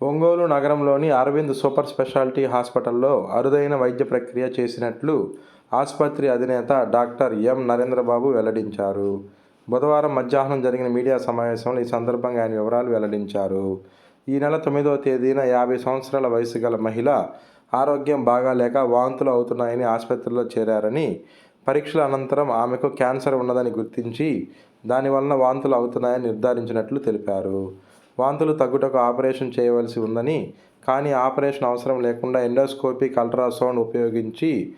ఒంగోలు నగరంలోని Arvind super speciality హాస్పిటల్లో అరుదైన వైద్య ప్రక్రియ చేసినట్లు ఆసుపత్రి అధినేత డాక్టర్ ఎం నరేంద్రబాబు వెల్లడించారు. బుధవారం మధ్యాహ్నం జరిగిన మీడియా సమావేశంలో ఈ సందర్భంగా ఆయన వివరాలు వెల్లడించారు. ఈ నెల తొమ్మిదవ తేదీన యాభై సంవత్సరాల వయసు గల మహిళ ఆరోగ్యం బాగాలేక వాంతులు అవుతున్నాయని ఆసుపత్రిలో చేరారని పరీక్షల అనంతరం ఆమెకు క్యాన్సర్ ఉన్నదని గుర్తించి దానివలన వాంతులు అవుతున్నాయని నిర్ధారించినట్లు తెలిపారు. వాంతులు తగ్గుటకు ఆపరేషన్ చేయవలసి ఉందని కానీ ఆపరేషన్ అవసరం లేకుండా ఎండోస్కోపిక్ అల్ట్రాసౌండ్ ఉపయోగించి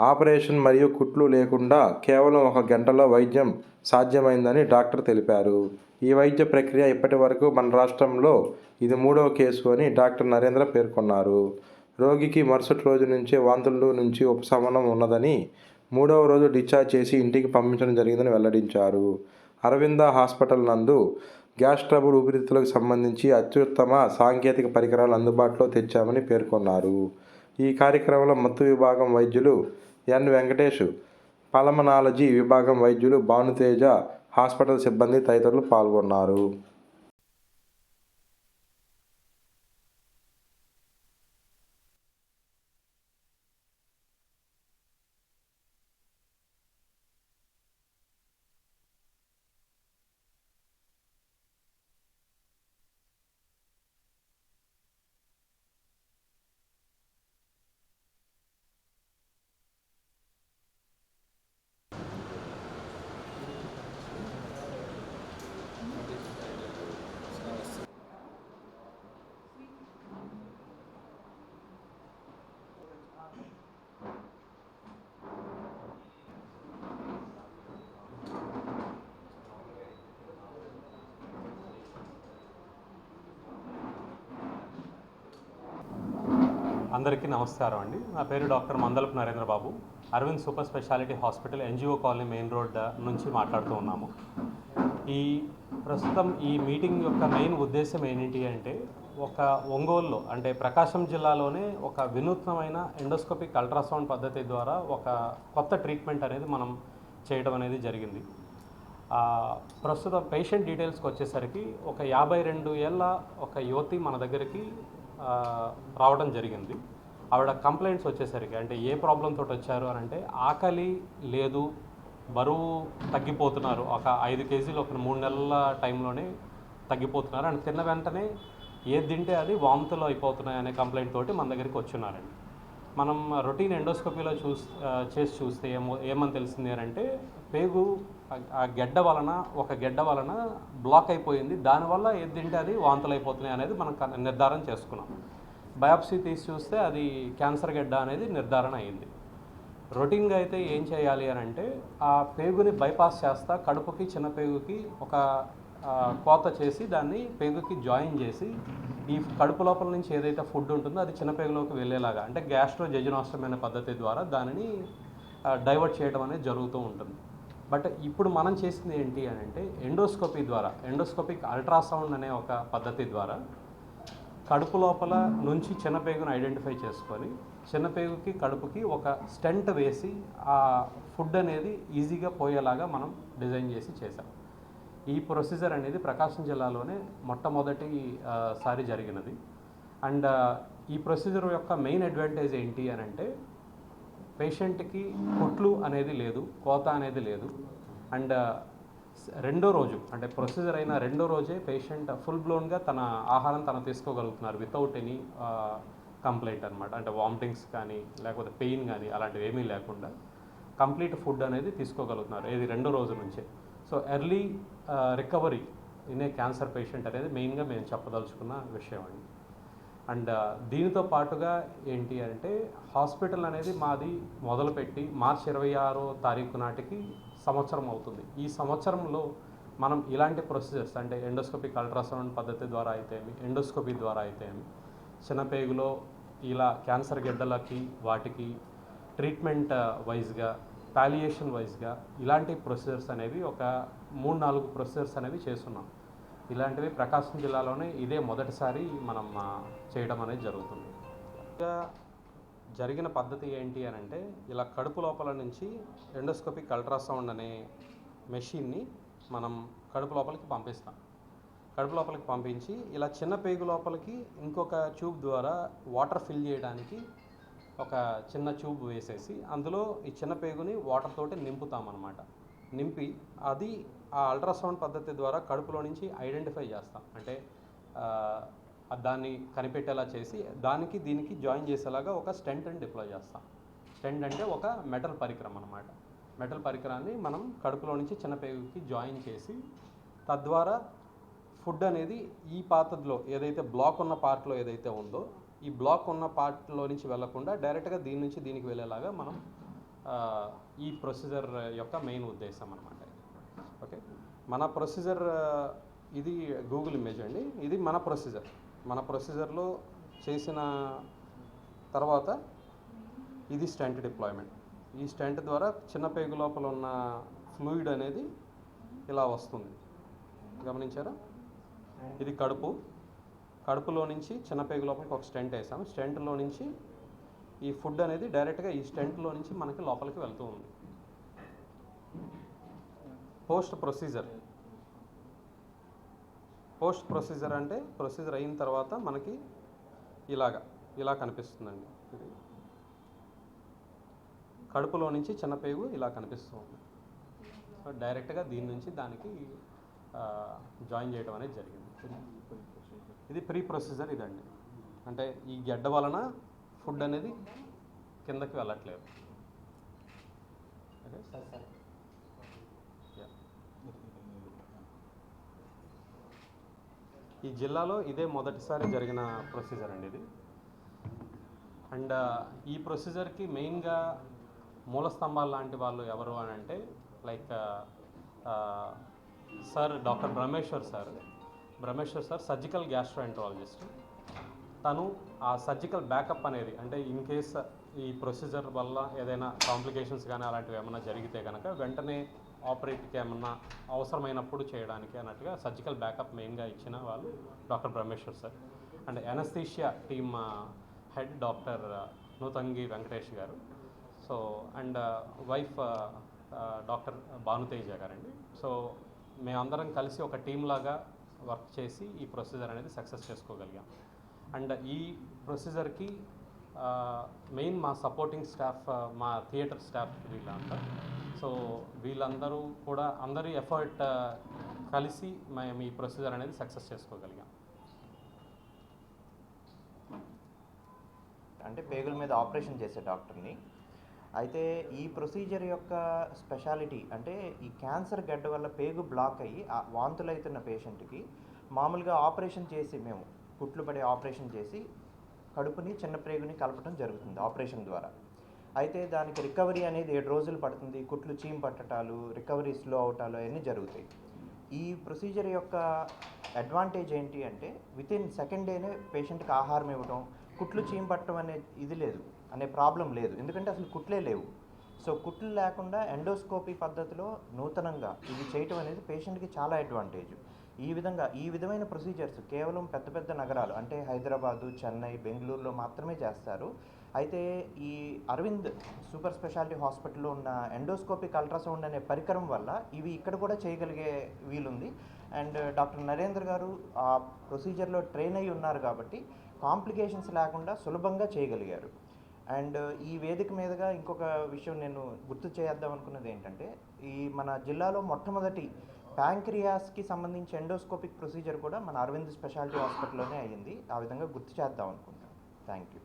ఆపరేషన్ మరియు కుట్లు లేకుండా కేవలం ఒక గంటలో వైద్యం సాధ్యమైందని డాక్టర్ తెలిపారు. ఈ వైద్య ప్రక్రియ ఇప్పటి వరకు మన రాష్ట్రంలో ఇది మూడవ కేసు అని డాక్టర్ నరేంద్ర పేర్కొన్నారు. రోగికి మరుసటి రోజు నుంచే వాంతుల నుంచి ఉపశమనం ఉన్నదని మూడవ రోజు డిశ్చార్జ్ చేసి ఇంటికి పంపించడం జరిగిందని వెల్లడించారు. అరవింద హాస్పిటల్ నందు గ్యాస్ ట్రబుల్ ఊపిరితిత్తులకు సంబంధించి అత్యుత్తమ సాంకేతిక పరికరాలు అందుబాటులో తెచ్చామని పేర్కొన్నారు. ఈ కార్యక్రమంలో మత్తు విభాగం వైద్యులు ఎన్. వెంకటేష్ పలమనాలజీ విభాగం వైద్యులు భానుతేజ హాస్పిటల్ సిబ్బంది తదితరులు పాల్గొన్నారు. అందరికీ నమస్కారం అండి. నా పేరు doctor Mandalapu Narendra Babu Aravind super speciality hospital NGO colony main road నుంచి మాట్లాడుతూ ఉన్నాము. ఈ ప్రస్తుతం ఈ మీటింగ్ యొక్క మెయిన్ ఉద్దేశం ఏంటి అంటే ఒక ఒంగోలులో అంటే ప్రకాశం జిల్లాలోనే ఒక వినూత్నమైన ఎండోస్కోపిక్ అల్ట్రాసౌండ్ పద్ధతి ద్వారా ఒక కొత్త ట్రీట్మెంట్ అనేది మనం చేయడం అనేది జరిగింది. ప్రస్తుతం పేషెంట్ డీటెయిల్స్కి వచ్చేసరికి ఒక యాభై రెండు ఏళ్ళ ఒక యువతి మన దగ్గరికి రావడం జరిగింది. ఆవిడ కంప్లైంట్స్ వచ్చేసరికి అంటే ఏ ప్రాబ్లం తోటి వచ్చారు అని అంటే ఆకలి లేదు బరువు తగ్గిపోతున్నారు. ఒక ఐదు కేజీలు ఒక మూడు నెలల టైంలోనే తగ్గిపోతున్నారు అండ్ తిన్న వెంటనే ఏది తింటే అది వాంతులు అయిపోతున్నాయి అనే కంప్లైంట్ తోటి మన దగ్గరికి వచ్చున్నారండి. మనం రొటీన్ ఎండోస్కోపీలో చూస్ చేసి చూస్తే ఏమో ఏమని తెలిసింది అని అంటే పేగు ఆ- గెడ్డ వలన ఒక గెడ్డ వలన బ్లాక్ అయిపోయింది. దానివల్ల ఏది తింటే అది? వాంతులు అయిపోతున్నాయి అనేది మనం నిర్ధారణ చేసుకున్నాం. బయాప్సీ తీసి చూస్తే అది క్యాన్సర్ గెడ్డ అనేది నిర్ధారణ అయింది. రొటీన్గా అయితే ఏం చేయాలి అని అంటే ఆ పేగుని బైపాస్ చేస్తా కడుపుకి చిన్న పేగుకి ఒక కోత చేసి దాన్ని పేగుకి జాయిన్ చేసి ఈ కడుపు లోపల నుంచి ఏదైతే ఫుడ్ ఉంటుందో అది చిన్న పేగులోకి వెళ్ళేలాగా అంటే గ్యాస్ట్రో జజనాష్టమైన పద్ధతి ద్వారా దానిని డైవర్ట్ చేయడం అనేది జరుగుతూ ఉంటుంది. బట్ ఇప్పుడు మనం చేసింది ఏంటి అని అంటే ఎండోస్కోపీ ద్వారా ఎండోస్కోపిక్ అల్ట్రాసౌండ్ అనే ఒక పద్ధతి ద్వారా కడుపు లోపల నుంచి చిన్నపేగును ఐడెంటిఫై చేసుకొని చిన్నపేగుకి కడుపుకి ఒక స్టెంట్ వేసి ఆ ఫుడ్ అనేది ఈజీగా పోయేలాగా మనం డిజైన్ చేసి చేశాం. ఈ ప్రొసీజర్ అనేది ప్రకాశం జిల్లాలోనే మొట్టమొదటి సారి జరిగినది. అండ్ ఈ ప్రొసీజర్ యొక్క మెయిన్ అడ్వాంటేజ్ ఏంటి అని అంటే పేషెంట్కి కుట్లు అనేది లేదు కోత అనేది లేదు. అండ్ రెండో రోజు అంటే ప్రొసీజర్ అయిన రెండో రోజే పేషెంట్ ఫుల్ బ్లోన్గా తన ఆహారం తను తీసుకోగలుగుతున్నారు వితౌట్ ఎనీ కంప్లైంట్ అనమాట అంటే వామిటింగ్స్ కానీ లేకపోతే పెయిన్ కానీ అలాంటివి ఏమీ లేకుండా కంప్లీట్ ఫుడ్ అనేది తీసుకోగలుగుతున్నారు ఏది రెండో రోజు నుంచే. So early recovery in a cancer patient అనేది మెయిన్గా మేము చెప్పదలుచుకున్న విషయం అండి. అండ్ దీనితో పాటుగా ఏంటి అంటే హాస్పిటల్ అనేది మాది మొదలుపెట్టి మార్చి ఇరవై ఆరో తారీఖు నాటికి సంవత్సరం అవుతుంది. ఈ సంవత్సరంలో మనం ఇలాంటి ప్రొసీజర్స్ అంటే ఎండోస్కోపిక్ అల్ట్రాసౌండ్ పద్ధతి ద్వారా అయితేమి ఎండోస్కోపీ ద్వారా అయితేమి చిన్నపేగులో ఇలా క్యాన్సర్ గడ్డలకి వాటికి ట్రీట్మెంట్ వైజ్గా పాలియేషన్ వైజ్గా ఇలాంటి ప్రొసీజర్స్ అనేవి ఒక మూడు నాలుగు ప్రొసీజర్స్ అనేవి చేస్తున్నాం. ఇలాంటివి ప్రకాశం జిల్లాలోనే ఇదే మొదటిసారి మనం చేయడం అనేది జరుగుతుంది. ఇంకా జరిగిన పద్ధతి ఏంటి అని అంటే ఇలా కడుపు లోపల నుంచి ఎండోస్కోపిక్ అల్ట్రాసౌండ్ అనే మెషిన్ని మనం కడుపు లోపలికి పంపిస్తాం. కడుపు లోపలికి పంపించి ఇలా చిన్న పేగు లోపలికి ఇంకొక ట్యూబ్ ద్వారా వాటర్ ఫిల్ చేయడానికి ఒక చిన్న ట్యూబ్ వేసేసి అందులో ఈ చిన్న పేగుని వాటర్ తోటి నింపుతామన్నమాట. నింపి అది ఆ అల్ట్రాసౌండ్ పద్ధతి ద్వారా కడుపులో నుంచి ఐడెంటిఫై చేస్తాం. అంటే దాన్ని కనిపెట్టేలా చేసి దానికి దీనికి జాయిన్ చేసేలాగా ఒక స్టెంట్ అని డిప్లాయ్ చేస్తాం. స్టెంట్ అంటే ఒక మెటల్ పరికరం అనమాట మెటల్ పరికరాన్ని మనం కడుపులో నుంచి చిన్న పేగుకి జాయిన్ చేసి తద్వారా ఫుడ్ అనేది ఈ పాత్రలో ఏదైతే బ్లాక్ ఉన్న పార్ట్లో ఏదైతే ఉందో ఈ బ్లాక్ ఉన్న పార్ట్లో నుంచి వెళ్ళకుండా డైరెక్ట్గా దీని నుంచి దీనికి వెళ్ళేలాగా మనం ఈ ప్రొసీజర్ యొక్క మెయిన్ ఉద్దేశం అనమాట ఓకే? మన ప్రొసీజర్ ఇది గూగుల్ ఇమేజ్ అండి. ఇది మన ప్రొసీజర్. మన ప్రొసీజర్లో చేసిన తర్వాత ఇది స్టెంట్ డిప్లాయ్మెంట్. ఈ స్టెంట్ ద్వారా చిన్న పేగు లోపల ఉన్న ఫ్లూయిడ్ అనేది ఇలా వస్తుంది. గమనించారా? ఇది కడుపు. కడుపులో నుంచి చిన్న పేగు లోపలికి ఒక స్టెంట్ వేసాం స్టెంట్లో నుంచి ఈ ఫుడ్ అనేది డైరెక్ట్గా ఈ స్టెంట్లో నుంచి మనకి లోపలికి వెళ్తూ ఉంది. Post procedure. పోస్ట్ ప్రొసీజర్ అంటే ప్రొసీజర్ అయిన తర్వాత మనకి ఇలాగా ఇలా కనిపిస్తుందండి. ఇది కడుపులో నుంచి చిన్న పేగు ఇలా కనిపిస్తూ ఉంది. సో డైరెక్ట్గా దీని నుంచి దానికి జాయిన్ చేయడం అనేది జరిగింది. ఇది ప్రీ ప్రొసీజర్ ఇదండి. అంటే ఈ గెడ్డ వలన ఫుడ్ అనేది కిందకి వెళ్ళట్లేదు. ఓకే? Yeah. ఈ జిల్లాలో ఇదే మొదటిసారి జరిగిన ప్రొసీజర్ అండి ఇది. అండ్ ఈ ప్రొసీజర్కి మెయిన్గా మూల స్తంభాలు లాంటి వాళ్ళు ఎవరు అని అంటే like sir doctor Brahmeshwar sir Brahmeshwar sir surgical gastroenterologist తను ఆ సర్జికల్ బ్యాకప్ అనేది అంటే ఇన్ కేస్ ఈ ప్రొసీజర్ వల్ల ఏదైనా కాంప్లికేషన్స్ కానీ అలాంటివి ఏమైనా జరిగితే కనుక వెంటనే ఆపరేట్కి ఏమన్నా అవసరమైనప్పుడు చేయడానికి అన్నట్టుగా సర్జికల్ బ్యాకప్ మెయిన్గా ఇచ్చిన వాళ్ళు doctor Brahmeshwar sir. And anaesthesia team head doctor Nuthangi Venkatesh garu. So and wife doctor Bhanuteja గారండి. సో మేమందరం కలిసి ఒక టీం లాగా వర్క్ చేసి ఈ ప్రొసీజర్ అనేది సక్సెస్ చేసుకోగలిగాం. అండ్ ఈ ప్రొసీజర్కి మెయిన్ మా సపోర్టింగ్ స్టాఫ్ మా థియేటర్ స్టాఫ్ వీళ్ళంతా. సో వీళ్ళందరూ కూడా అందరి ఎఫర్ట్ కలిసి మేము ఈ ప్రొసీజర్ అనేది సక్సెస్ చేసుకోగలిగాం. అంటే పేగుల మీద ఆపరేషన్ చేసే డాక్టర్ని. అయితే ఈ ప్రొసీజర్ యొక్క స్పెషాలిటీ అంటే ఈ క్యాన్సర్ గడ్డ వల్ల పేగు బ్లాక్ అయ్యి ఆ వాంతులు అవుతున్న పేషెంట్కి మామూలుగా ఆపరేషన్ చేసి మేము కుట్లు పడే ఆపరేషన్ చేసి కడుపుని చిన్న ప్రేగుని కలపడం జరుగుతుంది ఆపరేషన్ ద్వారా. అయితే దానికి రికవరీ అనేది ఏడు రోజులు పడుతుంది. కుట్లు చీమ్ పట్టటాలు రికవరీ స్లో అవటాలు అవన్నీ జరుగుతాయి. ఈ ప్రొసీజర్ యొక్క అడ్వాంటేజ్ ఏంటి అంటే విత్ ఇన్ సెకండ్ డేనే పేషెంట్కి ఆహారం ఇవ్వడం కుట్లు చీంపట్టడం అనే ఇది లేదు అనే ప్రాబ్లం లేదు. ఎందుకంటే అసలు కుట్లే లేవు. సో కుట్లు లేకుండా ఎండోస్కోపీ పద్ధతిలో నూతనంగా ఇది చేయటం అనేది పేషెంట్కి చాలా అడ్వాంటేజ్. ఈ విధంగా ఈ విధమైన ప్రొసీజర్స్ కేవలం పెద్ద పెద్ద నగరాలు అంటే హైదరాబాదు చెన్నై బెంగళూరులో మాత్రమే చేస్తారు. అయితే ఈ అరవింద్ సూపర్ స్పెషాలిటీ హాస్పిటల్లో ఉన్న ఎండోస్కోపిక్ అల్ట్రాసౌండ్ అనే పరికరం వల్ల ఇవి ఇక్కడ కూడా చేయగలిగే వీలుంది. అండ్ డాక్టర్ నరేంద్ర గారు ఆ ప్రొసీజర్లో ట్రైన్ అయి ఉన్నారు కాబట్టి కాంప్లికేషన్స్ లేకుండా సులభంగా చేయగలిగారు. అండ్ ఈ వేదిక మీదుగా ఇంకొక విషయం నేను గుర్తు చేద్దాం అనుకున్నది ఏంటంటే ఈ మన జిల్లాలో మొట్టమొదటి ప్యాంక్రియాస్కి సంబంధించి ఎండోస్కోపిక్ ప్రొసీజర్ కూడా మన అరవింద్ స్పెషాలిటీ హాస్పిటల్లోనే అయ్యింది. ఆ విధంగా గుర్తు చేద్దాం అనుకుంటాను థ్యాంక్ యూ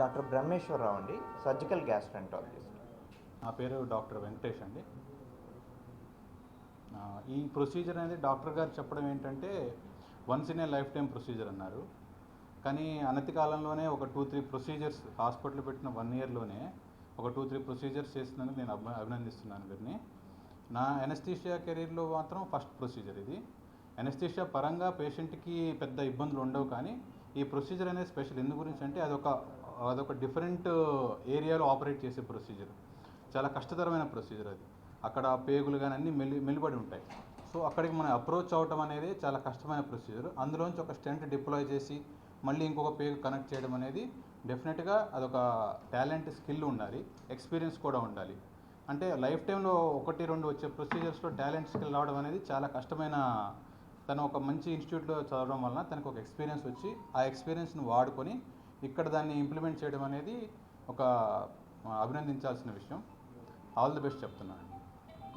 డాక్టర్ బ్రహ్మేశ్వరరావు అండి సర్జికల్ గ్యాస్ట్రంటాలజిస్ట్. నా పేరు డాక్టర్ వెంకటేష్ అండి. ఈ ప్రొసీజర్ అనేది డాక్టర్ గారు చెప్పడం ఏంటంటే once in a life time procedure అన్నారు. కానీ అనతి కాలంలోనే ఒక టూ త్రీ ప్రొసీజర్స్ హాస్పిటల్ పెట్టిన వన్ ఇయర్లోనే ఒక టూ త్రీ ప్రొసీజర్స్ చేసినందుకు నేను అభి అభినందిస్తున్నాను వీరిని. నా ఎనస్థీషియా కెరీర్లో మాత్రం ఫస్ట్ ప్రొసీజర్ ఇది. ఎనస్థీషియా పరంగా పేషెంట్కి పెద్ద ఇబ్బందులు ఉండవు కానీ ఈ ప్రొసీజర్ అనేది స్పెషల్ ఎందు గురించి అంటే అదొక అదొక డిఫరెంట్ ఏరియాలో ఆపరేట్ చేసే ప్రొసీజర్ చాలా కష్టతరమైన ప్రొసీజర్ అది. అక్కడ పేగులు కానీ అన్నీ మెలి మెలిబడి ఉంటాయి. సో అక్కడికి మనం అప్రోచ్ అవటం అనేది చాలా కష్టమైన ప్రొసీజర్ అందులోంచి ఒక స్టెంట్ డిప్లాయ్ చేసి మళ్ళీ ఇంకొక పేగు కనెక్ట్ చేయడం అనేది డెఫినెట్గా అదొక టాలెంట్ స్కిల్ ఉండాలి. ఎక్స్పీరియన్స్ కూడా ఉండాలి. అంటే లైఫ్ టైంలో ఒకటి రెండు వచ్చే ప్రొసీజర్స్లో టాలెంట్ స్కిల్ రావడం అనేది చాలా కష్టమైన తను ఒక మంచి ఇన్స్టిట్యూట్లో చదవడం వలన తనకు ఒక ఎక్స్పీరియన్స్ వచ్చి ఆ ఎక్స్పీరియన్స్ని వాడుకొని ఇక్కడ దాన్ని ఇంప్లిమెంట్ చేయడం అనేది ఒక అభినందించాల్సిన విషయం. ఆల్ ది బెస్ట్ చెప్తున్నాను.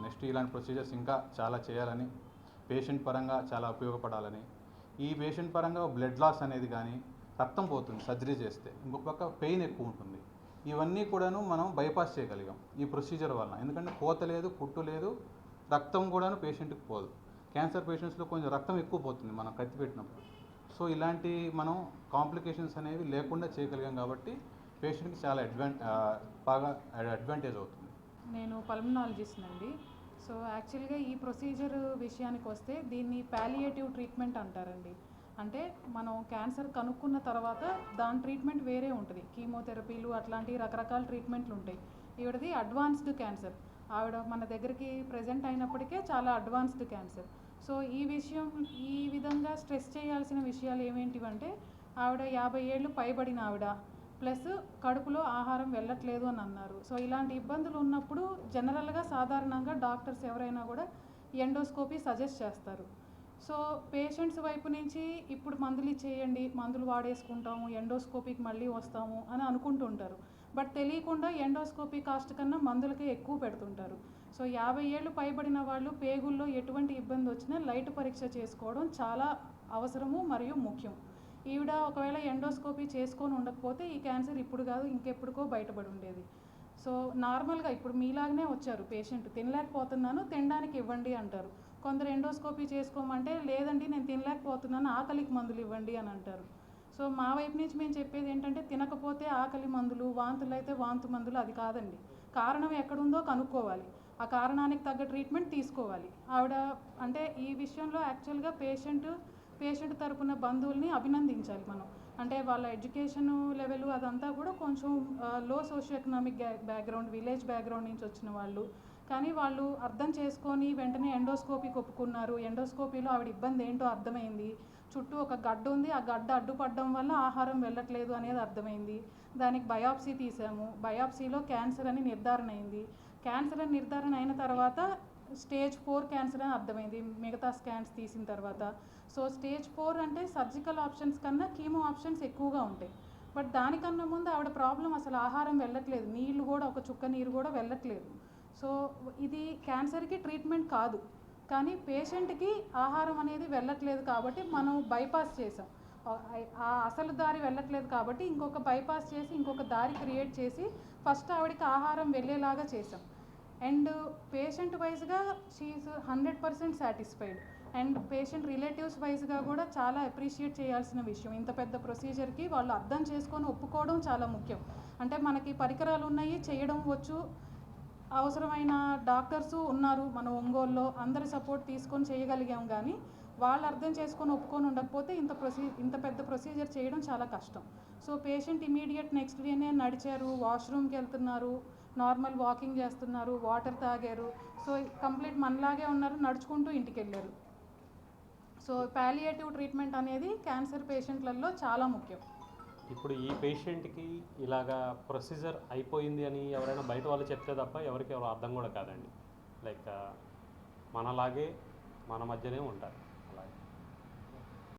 నెక్స్ట్ ఇలాంటి ప్రొసీజర్స్ ఇంకా చాలా చేయాలని పేషెంట్ పరంగా చాలా ఉపయోగపడాలని. ఈ పేషెంట్ పరంగా బ్లడ్ లాస్ అనేది కానీ రక్తం పోతుంది సర్జరీ చేస్తే. ఇంకొక పక్క పెయిన్ ఎక్కువ ఉంటుంది. ఇవన్నీ కూడాను మనం బైపాస్ చేయగలిగాం ఈ ప్రొసీజర్ వలన. ఎందుకంటే కోత లేదు కుట్టు లేదు రక్తం కూడాను పేషెంట్కి పోదు. క్యాన్సర్ పేషెంట్స్లో కొంచెం రక్తం ఎక్కువ పోతుంది మనం కత్తి పెట్టినప్పుడు. సో ఇలాంటి మనం కాంప్లికేషన్స్ అనేవి లేకుండా చేయగలిగాం కాబట్టి పేషెంట్కి చాలా అడ్వాన్ బాగా అడ్వాంటేజ్ అవుతుంది. నేను పల్మనాలజిస్ట్ అండి. సో యాక్చువల్గా ఈ ప్రొసీజర్ విషయానికి వస్తే దీన్ని పాలియేటివ్ ట్రీట్మెంట్ అంటారండి. అంటే మనం క్యాన్సర్ కనుక్కున్న తర్వాత దాని ట్రీట్మెంట్ వేరే ఉంటుంది. కీమోథెరపీలు అట్లాంటి రకరకాల ట్రీట్మెంట్లు ఉంటాయి. ఈవిడది అడ్వాన్స్డ్ క్యాన్సర్. ఆవిడ మన దగ్గరికి ప్రజెంట్ అయినప్పటికే చాలా అడ్వాన్స్డ్ క్యాన్సర్. సో ఈ విషయం ఈ విధంగా స్ట్రెస్ చేయాల్సిన విషయాలు ఏమేంటివంటే ఆవిడ యాభై ఏళ్ళు పైబడిన ఆవిడ ప్లస్ కడుపులో ఆహారం వెళ్ళట్లేదు అని అన్నారు. సో ఇలాంటి ఇబ్బందులు ఉన్నప్పుడు జనరల్గా సాధారణంగా డాక్టర్స్ ఎవరైనా కూడా ఎండోస్కోపీ సజెస్ట్ చేస్తారు. సో పేషెంట్స్ వైపు నుంచి ఇప్పుడు మందులు ఇచ్చేయండి మందులు వాడేసుకుంటాము ఎండోస్కోపీకి మళ్ళీ వస్తాము అని అనుకుంటుంటారు. బట్ తెలియకుండా ఎండోస్కోపీ కాస్ట్ కన్నా మందులకే ఎక్కువ పెడుతుంటారు. సో యాభై ఏళ్ళు పైబడిన వాళ్ళు పేగుల్లో ఎటువంటి ఇబ్బంది వచ్చినా లైట్ పరీక్ష చేసుకోవడం చాలా అవసరము మరియు ముఖ్యం. ఈవిడ ఒకవేళ ఎండోస్కోపీ చేసుకొని ఉండకపోతే ఈ క్యాన్సర్ ఇప్పుడు కాదు ఇంకెప్పుడుకో బయటపడి ఉండేది. సో నార్మల్గా ఇప్పుడు మీలాగనే వచ్చారు పేషెంట్ తినలేకపోతున్నాను తినడానికి ఇవ్వండి అంటారు. కొందరు ఎండోస్కోపీ చేసుకోమంటే లేదండి నేను తినలేకపోతున్నాను ఆకలికి మందులు ఇవ్వండి అని అంటారు. సో మా వైపు నుంచి మేము చెప్పేది ఏంటంటే తినకపోతే ఆకలి మందులు వాంతులు అయితే వాంతు మందులు అది కాదండి. కారణం ఎక్కడుందో కనుక్కోవాలి. ఆ కారణానికి తగ్గ ట్రీట్మెంట్ తీసుకోవాలి. ఆవిడ అంటే ఈ విషయంలో యాక్చువల్గా పేషెంట్ పేషెంట్ తరపున బంధువుల్ని అభినందించాలి మనం. అంటే వాళ్ళ ఎడ్యుకేషన్ లెవెల్ అదంతా కూడా కొంచెం low socio economic background village background నుంచి వచ్చిన వాళ్ళు కానీ వాళ్ళు అర్థం చేసుకొని వెంటనే ఎండోస్కోపీకి ఒప్పుకున్నారు ఎండోస్కోపీలో ఆవిడ ఇబ్బంది ఏంటో అర్థమైంది. చుట్టూ ఒక గడ్డ ఉంది. ఆ గడ్డ అడ్డుపడడం వల్ల ఆహారం వెళ్ళట్లేదు అనేది అర్థమైంది. దానికి బయాప్సీ తీసాము. బయాప్సీలో క్యాన్సర్ అని నిర్ధారణ అయింది. క్యాన్సర్ అని నిర్ధారణ అయిన తర్వాత స్టేజ్ ఫోర్ క్యాన్సర్ అని అర్థమైంది. మిగతా స్కాన్స్ తీసిన తర్వాత. సో స్టేజ్ ఫోర్ అంటే సర్జికల్ ఆప్షన్స్ కన్నా కీమో ఆప్షన్స్ ఎక్కువగా ఉంటాయి. బట్ దానికన్నా ముందు ఆవిడ ప్రాబ్లం అసలు ఆహారం వెళ్ళట్లేదు. నీళ్ళు కూడా ఒక చుక్క నీరు కూడా వెళ్ళట్లేదు. సో ఇది క్యాన్సర్కి ట్రీట్మెంట్ కాదు. కానీ పేషెంట్కి ఆహారం అనేది వెళ్ళట్లేదు కాబట్టి మనం బైపాస్ చేసాం ఆ- అసలు దారి వెళ్ళట్లేదు కాబట్టి ఇంకొక బైపాస్ చేసి ఇంకొక దారి క్రియేట్ చేసి ఫస్ట్ ఆవిడకి ఆహారం వెళ్ళేలాగా చేసాం అండ్ పేషెంట్ వైజ్గా she's hundred percent satisfied. And patient relatives వైజ్గా కూడా చాలా అప్రిషియేట్ చేయాల్సిన విషయం. ఇంత పెద్ద ప్రొసీజర్కి వాళ్ళు అర్థం చేసుకొని ఒప్పుకోవడం చాలా ముఖ్యం. అంటే మనకి పరికరాలు ఉన్నాయి చేయడం వచ్చు అవసరమైన డాక్టర్స్ ఉన్నారు మన ఒంగోలులో అందరి సపోర్ట్ తీసుకొని చేయగలిగాం కానీ వాళ్ళు అర్థం చేసుకొని ఒప్పుకొని ఉండకపోతే ఇంత ప్రొసీ ఇంత పెద్ద ప్రొసీజర్ చేయడం చాలా కష్టం. సో పేషెంట్ ఇమీడియట్ నెక్స్ట్ డేనే నడిచారు వాష్రూమ్కి వెళ్తున్నారు నార్మల్ వాకింగ్ చేస్తున్నారు వాటర్ తాగారు. సో కంప్లీట్ మనలాగే ఉన్నారు నడుచుకుంటూ ఇంటికి వెళ్ళారు సో పాలియేటివ్ ట్రీట్మెంట్ అనేది క్యాన్సర్ పేషెంట్లలో చాలా ముఖ్యం. ఇప్పుడు ఈ పేషెంట్కి ఇలాగా ప్రొసీజర్ అయిపోయింది అని ఎవరైనా బయట వాళ్ళు చెప్తే తప్ప ఎవరికి ఎవరు అర్థం కూడా కాదండి. లైక్ మనలాగే మన మధ్యనే ఉంటారు.